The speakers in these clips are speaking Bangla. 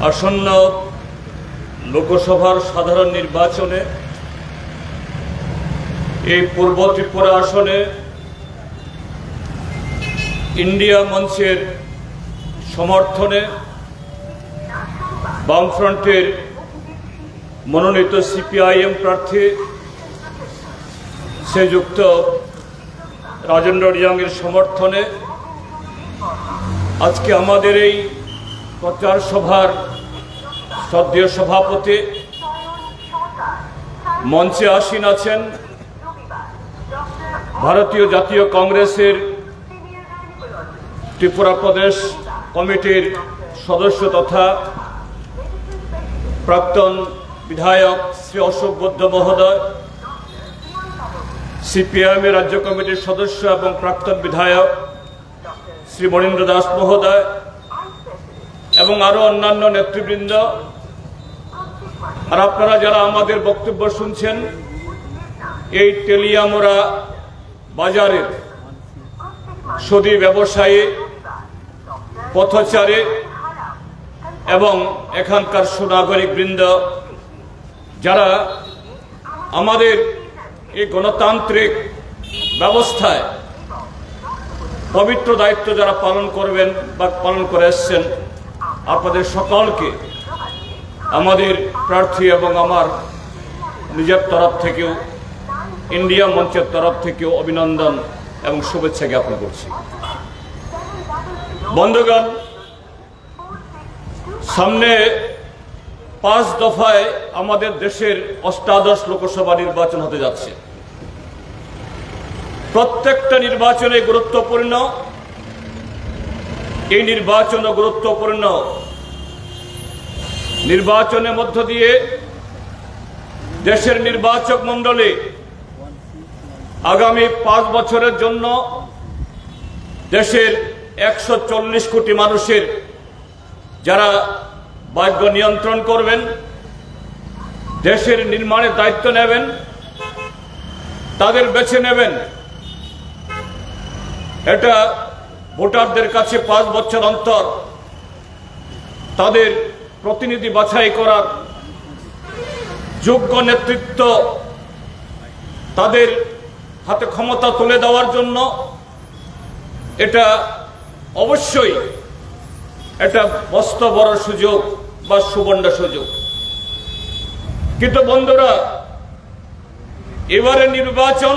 আসন্ন লোকসভার সাধারণ নির্বাচনে এই পূর্ব ত্রিপুরা আসনে ইন্ডিয়া মঞ্চের সমর্থনে বামফ্রন্টের মনোনীত সিপিআইএম প্রার্থী শ্রীযুক্ত রাজেন্দ্র রিয়াংয়ের সমর্থনে আজকে আমাদের এই প্রচার সভার শ্রদ্ধেয় সভাপতি মঞ্চে আসীন আছেন ভারতীয় জাতীয় কংগ্রেসের ত্রিপুরা প্রদেশ কমিটির সদস্য তথা প্রাক্তন বিধায়ক শ্রী অশোক বৌদ্ধ মহোদয় সিপিআইএমের রাজ্য কমিটির সদস্য এবং প্রাক্তন বিধায়ক শ্রী মনীন্দ্র দাস মহোদয় এবং আরও অন্যান্য নেতৃবৃন্দ। আর আপনারা যারা আমাদের বক্তব্য শুনছেন, এই তেলিয়ামোড়া বাজারের সদী ব্যবসায়ী, পথচারী এবং এখানকার সুনাগরিক বৃন্দ যারা আমাদের এই গণতান্ত্রিক ব্যবস্থায় পবিত্র দায়িত্ব যারা পালন করবেন বা পালন করে এসছেন আপনাদের সকলকে আমাদের প্রার্থী এবং আমার নিজের তরফ থেকেও, ইন্ডিয়া মঞ্চের তরফ থেকেও অভিনন্দন এবং শুভেচ্ছা জ্ঞাপন করছি। বন্ধুগণ, সামনে পাঁচ দফায় আমাদের দেশের অষ্টাদশ লোকসভা নির্বাচন হতে যাচ্ছে। প্রত্যেকটা নির্বাচনে গুরুত্বপূর্ণ, এই নির্বাচন গুরুত্বপূর্ণ নির্বাচনের মধ্য দিয়ে দেশের নির্বাচক মণ্ডলী আগামী পাঁচ বছরের জন্য দেশের একশো চল্লিশ কোটি মানুষের যারা ভাগ্য নিয়ন্ত্রণ করবেন, দেশের নির্মাণের দায়িত্ব নেবেন, তাদের বেছে নেবেন। এটা ভোটারদের কাছে পাঁচ বছর অন্তর তাদের প্রতিনিধি বাছাই করার যোগ্য নেতৃত্ব তাদের হাতে ক্ষমতা তুলে দেওয়ার জন্য এটা অবশ্যই এটা মস্ত বড় সুযোগ বা সুবর্ণ সুযোগ। কিন্তু বন্ধুরা এবারে নির্বাচন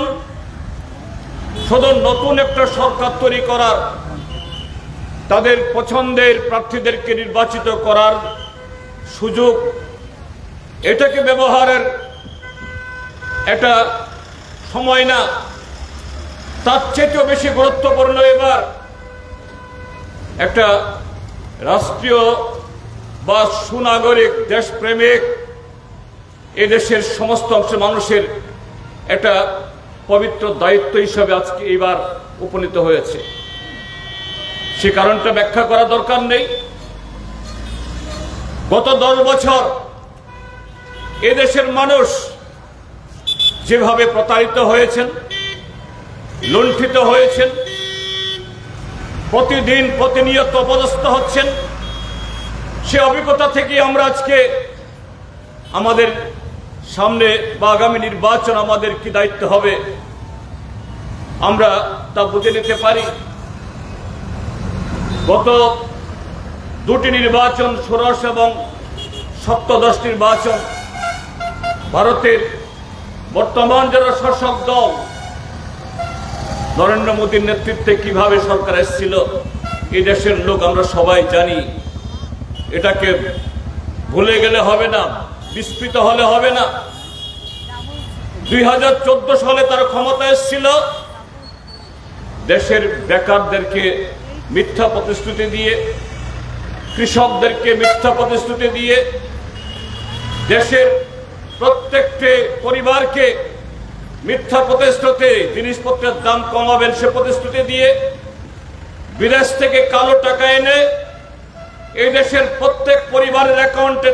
শুধু নতুন একটা সরকার তৈরি করার, তাদের পছন্দের প্রার্থীদেরকে নির্বাচিত করার সুযোগ, এটাকে ব্যবহারের এটা সময় না। তার চেয়েও বেশি গুরুত্বপূর্ণ এবার একটা রাষ্ট্রীয় বা সুনাগরিক দেশপ্রেমিক এদেশের সমস্ত অংশের মানুষের একটা পবিত্র দায়িত্ব হিসাবে আজকে এইবার উপনীত হয়েছে। সে কারণটা ব্যাখ্যা করা দরকার নেই। গত দশ বছর এদেশের মানুষ যেভাবে প্রতারিত হয়েছেন, লুণ্ঠিত হয়েছেন, প্রতিদিন প্রতিনিয়ত অপদস্থ হচ্ছেন, সে অভিজ্ঞতা থেকে আমরা আজকে আমাদের সামনে বা আগামী নির্বাচন আমাদের কি দায়িত্ব হবে, আমরা তা বুঝে নিতে পারি। গত দুটি নির্বাচন ষোড়শ এবং সপ্তদশ নির্বাচন। ভারতের বর্তমান যারা শাসক দল, নরেন্দ্র মোদীর নেতৃত্বে কীভাবে সরকার এসেছিল এই দেশের লোক আমরা সবাই জানি। এটাকে ভুলে গেলে হবে না, বিস্মৃত হলে হবে না। দুই হাজার চোদ্দ সালে তার ক্ষমতা এসেছিল। দেশের বেকারদেরকে মিথ্যা প্রতিশ্রুতি দিয়ে কৃষকদেরকে মিথ্যা প্রতিশ্রুতি দিয়ে দেশের প্রত্যেকটি পরিবারকে মিথ্যা প্রতিশ্রুতি, জিনিসপত্রের দাম কমাবেন সে প্রতিশ্রুতি দিয়ে বিদেশ থেকে কালো টাকা এনে এই দেশের প্রত্যেক পরিবারের অ্যাকাউন্টে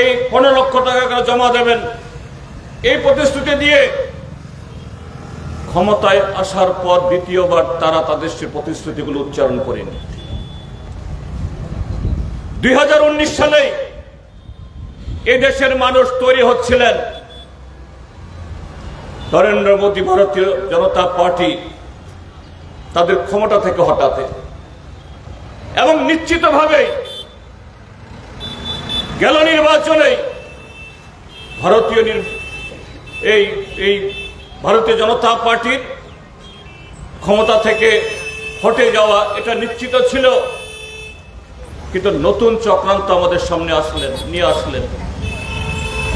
এই পনেরো লক্ষ টাকা করে জমা দেবেন। এই প্রতিশ্রুতি দিয়ে ক্ষমতায় আসার পর দ্বিতীয়বার তারা তাদের সে প্রতিশ্রুতিগুলো উচ্চারণ করেনি। দুই হাজার উনিশ সালে এই দেশের মানুষ তৈরি হচ্ছিলেন নরেন্দ্র মোদী ভারতীয় জনতা পার্টি তাদের ক্ষমতা থেকে হটাতে। এবং নিশ্চিতভাবেই গেল নির্বাচনে ভারতীয় এই এই ভারতীয় জনতা পার্টির ক্ষমতা থেকে হটে যাওয়া এটা নিশ্চিত ছিল। কিন্তু নতুন চক্রান্ত আমাদের সামনে আসলেন, নিয়ে আসলেন।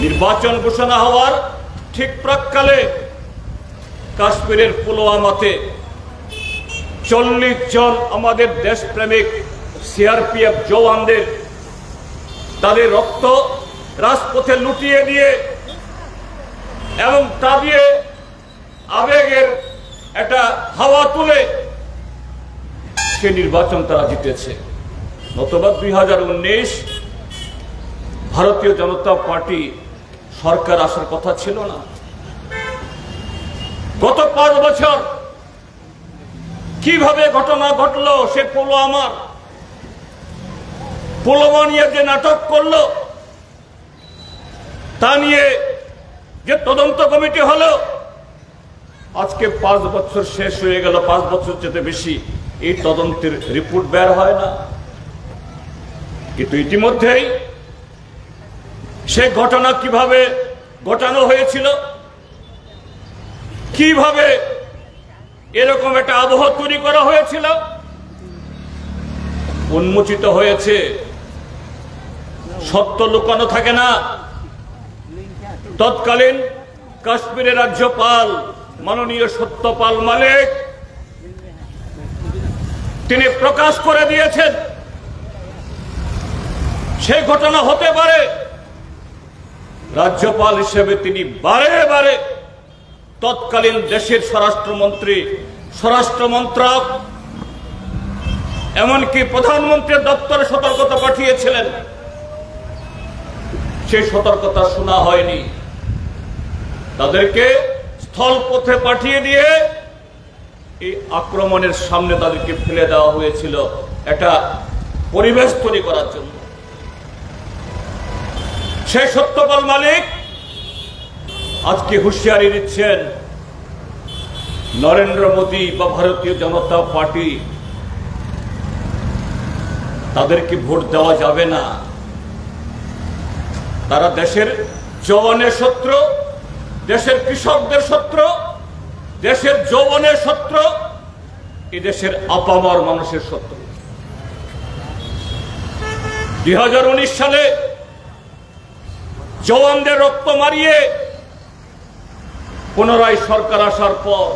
নির্বাচন ঘোষণা হওয়ার ঠিক প্রাককালে কাশ্মীরের পুলওয়ামাতে চল্লিশ জন আমাদের দেশপ্রেমিক সিআরপিএফ জওয়ানদের তাদের রক্ত রাজপথে লুটিয়ে দিয়ে এবং তা দিয়ে আবেগের একটা হাওয়া তুলে সে নির্বাচন তারা জিতেছে। নতুবা দুই ভারতীয় জনতা পার্টি সরকার আসার কথা ছিল না। গত পাঁচ বছর কীভাবে ঘটনা ঘটলো সে পোলো আমার। পোলোমা নিয়ে যে নাটক করল, তা নিয়ে যে তদন্ত কমিটি হলো, আজকে পাঁচ বছর শেষ হয়ে গেল, পাঁচ বছর যেতে বেশি। এই তদন্তের রিপোর্ট বের হয় না। কিন্তু ইতিমধ্যেই সে ঘটনা কীভাবে ঘটানো হয়েছিল? কীভাবে এরকম একটা আবহ তৈরি করা হয়েছিল? উন্মোচিত হয়েছে। সত্য লুকানো থাকে না। তৎকালীন কাশ্মীরের রাজ্যপাল, মাননীয় সত্যপাল মালিক, তিনি প্রকাশ করে দিয়েছেন সেই ঘটনা হতে পারে। রাজ্যপাল হিসেবে তিনি বারে বারে তৎকালীন দেশের স্বরাষ্ট্রমন্ত্রী, স্বরাষ্ট্র মন্ত্রক, এমনকি প্রধানমন্ত্রীর দপ্তরে সতর্কতা পাঠিয়েছিলেন। সেই সতর্কতা শোনা হয়নি। তাদেরকে স্থলপথে পাঠিয়ে দিয়ে এই আক্রমণের সামনে তাদেরকে ফেলে দেওয়া হয়েছিল। একটা পরিবেশ তৈরি করার জন্য। সেই সত্যপাল মালিক আজকে হুঁশিয়ারি দিচ্ছেন নরেন্দ্র মোদী বা ভারতীয় জনতা পার্টি। তাদেরকে ভোট দেওয়া যাবে না। তারা দেশের জওয়ানের শত্রু, দেশের কৃষকদের শত্রু, দেশের যৌবনের শত্রু এই দেশের আপামর মানুষের শত্রু। দুই হাজার উনিশ সালে জওয়ানদের রক্ত মারিয়ে পুনরায় সরকার আসার পর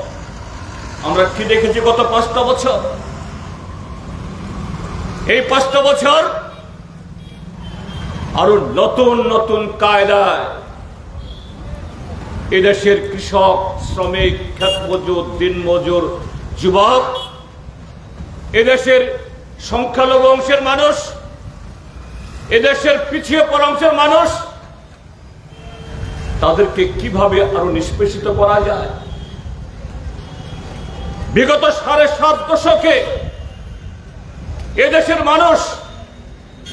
আমরা কি দেখেছি গত পাঁচটা বছর? এই পাঁচটা বছর আরও নতুন নতুন কায়দায় এদেশের কৃষক, শ্রমিক ক্ষেত মজুর দিন মজুর যুবক, এদেশের সংখ্যালঘু অংশের মানুষ, এদেশের পিছিয়ে পড়া অংশের মানুষ তাদেরকে কীভাবে আরও নিষ্পেষিত করা যায়? বিগত সাড়ে সাত দশকে এদেশের মানুষ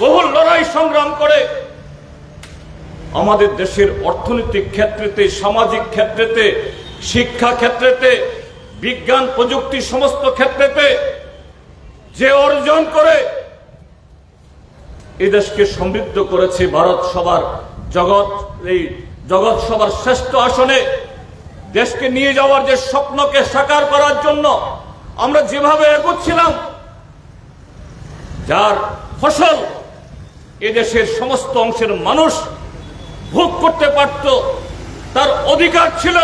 বহু লড়াই সংগ্রাম করে আমাদের দেশের অর্থনৈতিক ক্ষেত্রেতে, সামাজিক ক্ষেত্রেতে, শিক্ষা ক্ষেত্রেতে, বিজ্ঞান, প্রযুক্তি সমস্ত ক্ষেত্রেতে যে অর্জন করে এদেশকে সমৃদ্ধ করেছে ভারত সবার জগৎ, এই জগৎ সবার শ্রেষ্ঠ আসনে দেশকে নিয়ে যাওয়ার যে স্বপ্নকে সাকার করার জন্য আমরা যেভাবে এগোচ্ছিলাম, যার ফসল এদেশের সমস্ত অংশের মানুষ ভোগ করতে পারত, তার অধিকার ছিল।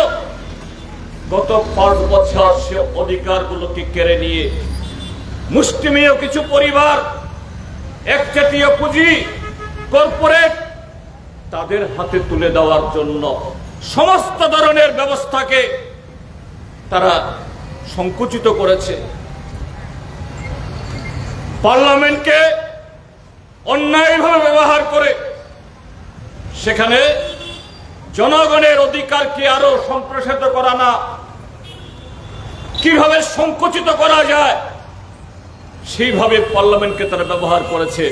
গত পাঁচ বছর সে অধিকারগুলোকে কেড়ে নিয়ে মুষ্টিমেয় কিছু পরিবার, একচেটিয়া পুঁজি, কর্পোরেট তাদের হাতে তুলে দেওয়ার জন্য সমস্ত ধরনের ব্যবস্থাকে তারা সংকুচিত করেছে। পার্লামেন্টকে অন্যায়ভাবে ব্যবহার করে সেখানে জনগণের অধিকারকে আরও সম্প্রসারিত করা না, কীভাবে সংকুচিত করা যায়, সেইভাবে পার্লামেন্টকে তারা ব্যবহার করেছে।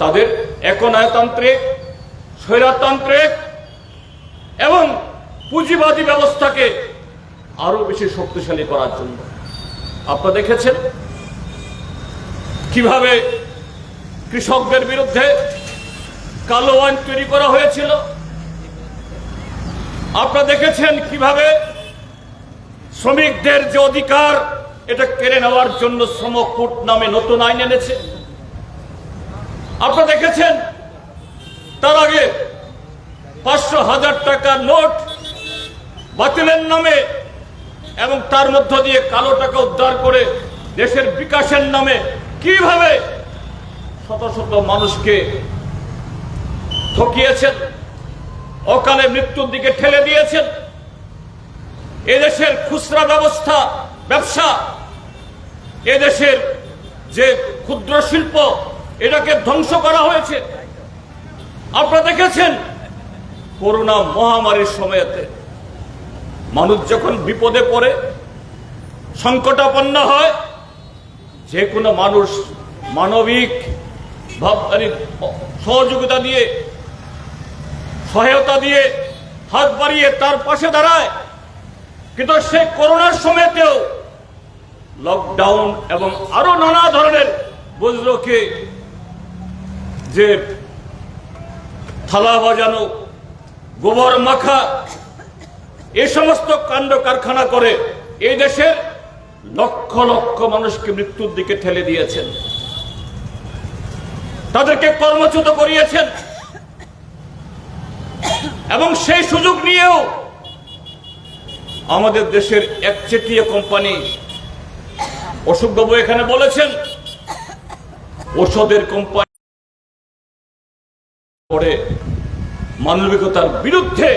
তাদের একনায়তান্ত্রিক স্বৈরতান্ত্রিক এবং পুঁজিবাদী ব্যবস্থাকে আরও বেশি শক্তিশালী করার জন্য। আপনারা দেখেছেন? কীভাবে কৃষকদের বিরুদ্ধে কালো আইন তৈরি করা হয়েছিল? আপনারা দেখেছেন কীভাবে শ্রমিকদের যে অধিকার, এটা কেড়ে নেওয়ার জন্য শ্রমকূট নামে নতুন আইন এনেছে? আপনারা দেখেছেন তার আগে পাঁচশো হাজার টাকার নোট বাতিলের নামে এবং তার মধ্য দিয়ে কালো টাকা উদ্ধার করে দেশের বিকাশের নামে কীভাবে শত শত মানুষকে ঠকিয়েছেন, অকালে মৃত্যুর দিকে ঠেলে দিয়েছেন, এদেশের খুচরা ব্যবস্থা, ব্যবসা, এদেশের যে ক্ষুদ্র শিল্প, এটাকে ধ্বংস করা হয়েছে। আপনারা দেখেছেন করোনা মহামারীর সময়তে মানুষ যখন বিপদে পড়ে, সংকটাপন্ন হয়, যে কোনো মানুষ মানবিক ভাব মানে সহযোগিতা দিয়ে, সহায়তা দিয়ে হাত বাড়িয়ে তার পাশে দাঁড়ায়। কিন্তু সে করোনার সময়তেও লকডাউন এবং আরও নানা ধরনের বজ্রকে যে থালা বাজানো, গোবর মাখা, এ সমস্ত কাণ্ড কারখানা করে এই দেশের লক্ষ লক্ষ মানুষকে মৃত্যুর দিকে ঠেলে দিয়েছেন। তাদেরকে কর্মচ্যুত করিয়েছেন। এবং সেই সুযোগ নিয়েও আমাদের দেশের একচেটিয়া কোম্পানি অশোকবাবু এখানে বলেছেন, ওষুধের কোম্পানি করে মানবিকতার বিরুদ্ধে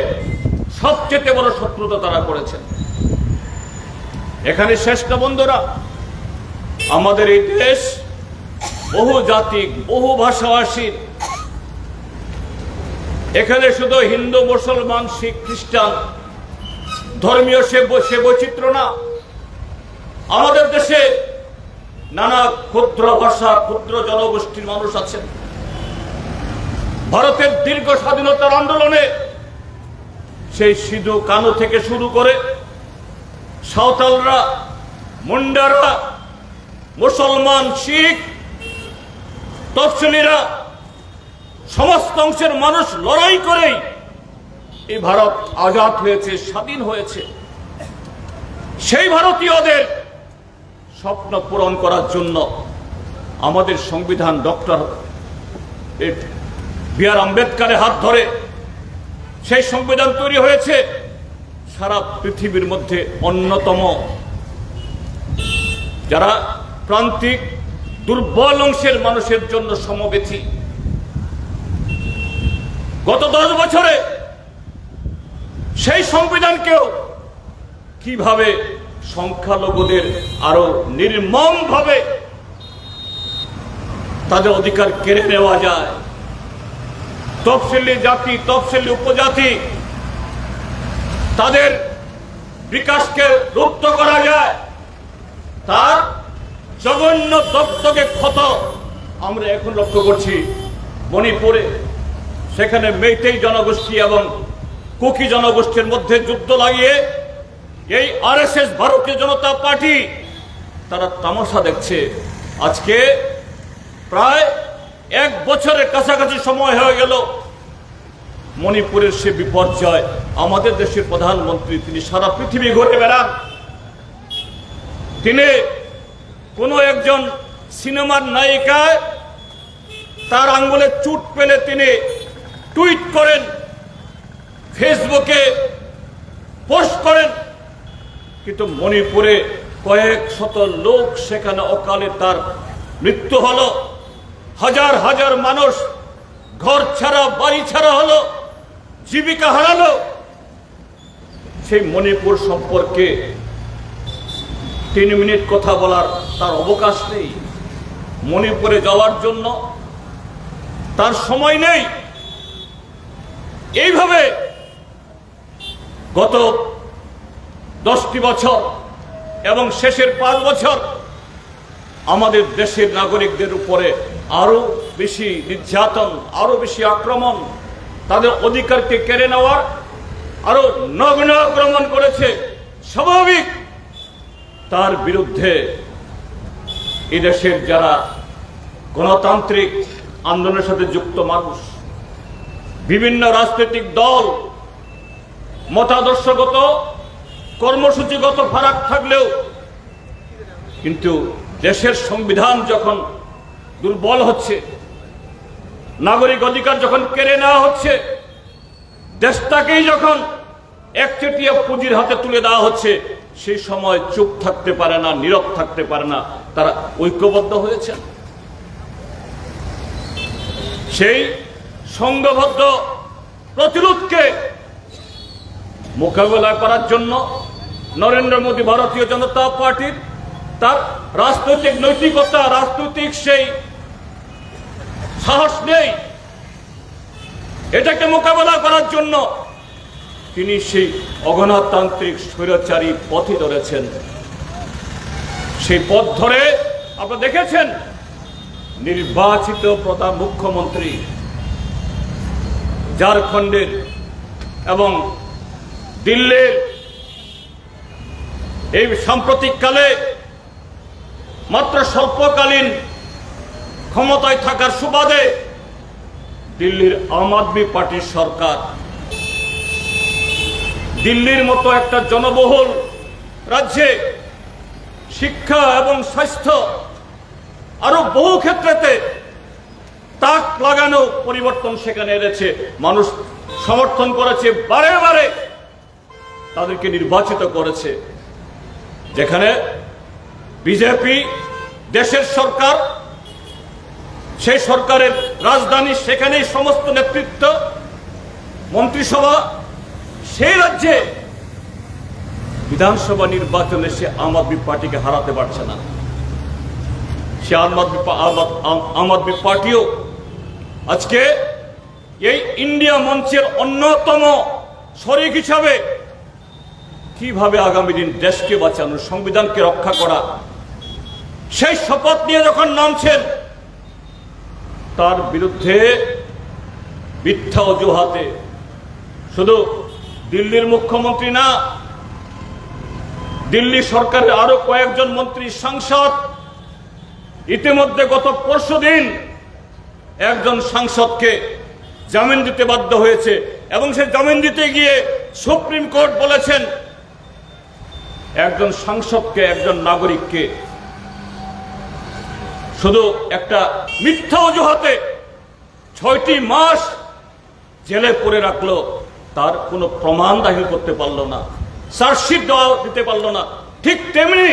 সবচেয়ে বড় শত্রুতা তারা করেছেন। এখানে শেষ না বন্ধুরা, আমাদের এই দেশ বহু জাতি, বহু ভাষাভাষীর এখানে শুধু হিন্দু, মুসলমান, শিখ, খ্রিস্টান, ধর্মীয় সে সে বৈচিত্র্য না। আমাদের দেশে নানা ক্ষুদ্র ভাষা, ক্ষুদ্র জনগোষ্ঠীর মানুষ আছেন। ভারতের দীর্ঘ স্বাধীনতার আন্দোলনে সেই সিধু কানু থেকে শুরু করে সাঁওতালরা মুন্ডারা মুসলমান শিখ, তফসিলিরা, সমস্ত অংশের মানুষ লড়াই করেই এই ভারত আজাদ হয়েছে, স্বাধীন হয়েছে। সেই ভারতীয়দের স্বপ্ন পূরণ করার জন্য আমাদের সংবিধান ডক্টর বি আর আম্বেদকারের হাত ধরে সেই সংবিধান তৈরি হয়েছে সারা পৃথিবীর মধ্যে অন্যতম। যারা প্রান্তিক, দুর্বল অংশের মানুষের জন্য সমবেথী গত দশ বছরে সেই সংবিধানকেও কীভাবে সংখ্যালঘুদের আরও নির্মম ভাবে তাদের অধিকার কেড়ে নেওয়া যায় তফসিলি জাতি, তফসিলি উপজাতি, তাদের বিকাশকে রুপ্ত করা যায়, তার জঘন্য দপ্তকে ক্ষত আমরা এখন লক্ষ্য করছি মণিপুরে। সেখানে মেইতেই জনগোষ্ঠী এবং কুকি জনগোষ্ঠীর মধ্যে যুদ্ধ লাগিয়ে এই আরএসএস ভারতীয় জনতা পার্টি, তারা তামাশা দেখছে। আজকে প্রায় এক বছরের কাছাকাছি সময় হয়ে গেল। মণিপুরের সে বিপর্যয়, আমাদের দেশের প্রধানমন্ত্রী, তিনি সারা পৃথিবী ঘুরে বেড়ান। তিনি কোনো একজন সিনেমার নায়িকায় তার আঙ্গুলে চুট পেলে তিনি টুইট করেন, ফেসবুকে পোস্ট করেন। কিন্তু মণিপুরে কয়েক শত লোক সেখানে অকালে তার মৃত্যু হলো। হাজার হাজার মানুষ ঘর ছাড়া, বাড়ি ছাড়া হলো, জীবিকা হারালো। সেই মণিপুর সম্পর্কে তিন মিনিট কথা বলার তার অবকাশ নেই। মণিপুরে যাওয়ার জন্য তার সময় নেই। এইভাবে গত দশটি বছর এবং শেষের পাঁচ বছর আমাদের দেশের নাগরিকদের উপরে আরও বেশি নির্যাতন, আরও বেশি আক্রমণ তাদের অধিকারকে কেড়ে নেওয়ার আরও নগ্ন আক্রমণ করেছে। স্বাভাবিক তার বিরুদ্ধে এদেশের যারা গণতান্ত্রিক আন্দোলনের সাথে যুক্ত মানুষ, বিভিন্ন রাজনৈতিক দল, মতাদর্শগত, কর্মসূচিগত ফারাক থাকলেও কিন্তু দেশের সংবিধান যখন দুর্বল হচ্ছে। নাগরিক অধিকার যখন কেড়ে নেওয়া হচ্ছে, দেশটাকেই যখন একচেটিয়া পুঁজির হাতে তুলে দেওয়া হচ্ছে, সেই সময় চুপ থাকতে পারে না, নীরব থাকতে পারে না, তারা ঐক্যবদ্ধ হয়েছে। সেই সংঘবদ্ধ প্রতিরোধকে মোকাবেলা করার জন্য নরেন্দ্র মোদী ভারতীয় জনতা পার্টির তার রাজনৈতিক নৈতিকতা, রাজনৈতিক সেই সাহস নেই। এটাকে মোকাবেলা করার জন্য তিনি সেই অগণতান্ত্রিক স্বৈরাচারী পথে ধরেছেন। সেই পথ ধরে আপনারা দেখেছেন? নির্বাচিত প্রধান মুখ্যমন্ত্রী ঝাড়খণ্ডের এবং দিল্লির এই সাম্প্রতিককালে মাত্র স্বল্পকালীন ক্ষমতায় থাকার সুবাদে দিল্লির আম আদমি পার্টির সরকার, দিল্লির মতো একটা জনবহুল রাজ্যে শিক্ষা এবং স্বাস্থ্য আরও বহু ক্ষেত্রেতে তাক লাগানো পরিবর্তন সেখানে এনেছে। মানুষ সমর্থন করেছে, বারে বারে তাদেরকে নির্বাচিত করেছে। যেখানে বিজেপি, দেশের সরকার সেই সরকারের রাজধানী সেখানেই সমস্ত নেতৃত্ব, মন্ত্রিসভা, সেই রাজ্যে বিধানসভা নির্বাচনে সে আম আদমি পার্টিকে হারাতে পারছে না। সে আম আদমি আম আদমি পার্টিও আজকে এই ইন্ডিয়া মঞ্চের অন্যতম শরিক হিসাবে কীভাবে আগামী দিন দেশকে বাঁচানো সংবিধানকে রক্ষা করা, সেই শপথ নিয়ে যখন নামছেন তার বিরুদ্ধে মিথ্যা অজুহাতে। শুধু দিল্লির মুখ্যমন্ত্রী না, দিল্লি সরকারের আরও কয়েকজন মন্ত্রী সাংসদ, ইতিমধ্যে গত পরশু দিন একজন সাংসদকে জামিন দিতে বাধ্য হয়েছে এবং সে জামিন দিতে গিয়ে সুপ্রিম কোর্ট বলেছেন, একজন সাংসদকে, একজন নাগরিককে শুধু একটা মিথ্যা অজুহাতে ছয়টি মাস জেলে পড়ে রাখল, তার কোনো প্রমাণ দাখিল করতে পারল না, চার্জশিট দেওয়া দিতে পারল না। ঠিক তেমনি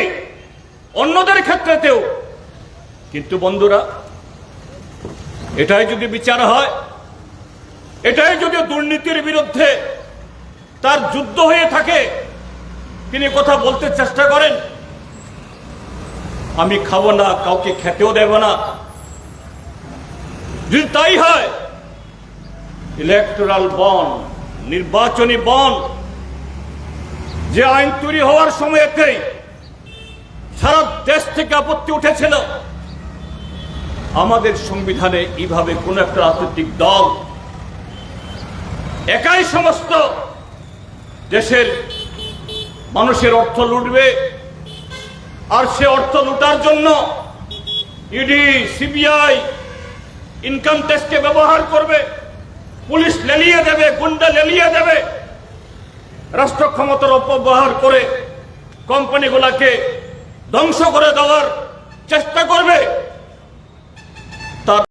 অন্যদের ক্ষেত্রেতেও। কিন্তু বন্ধুরা, এটাই যদি বিচার হয়, এটাই যদি দুর্নীতির বিরুদ্ধে তার যুদ্ধ হয়ে থাকে, তিনি কথা বলতে চেষ্টা করেন আমি খাব না, কাউকে খেতেও দেব না। যদি তাই হয় ইলেকটোরাল বন নির্বাচনী বন যে আইন তৈরি হওয়ার সময়তেই সারা দেশ থেকে আপত্তি উঠেছিল, আমাদের সংবিধানে এইভাবে কোন একটা রাজনৈতিক দল একাই সমস্ত দেশের মানুষের অর্থ লুটবে আর সে অর্থ লুটার জন্য ইডি, সিবিআই ইনকাম ট্যাক্সকে ব্যবহার করবে, পুলিশ লেলিয়ে দেবে, গুন্ডা লেলিয়ে দেবে, রাষ্ট্র ক্ষমতার অপব্যবহার করে কোম্পানিগুলাকে ধ্বংস করে দেওয়ার চেষ্টা করবে।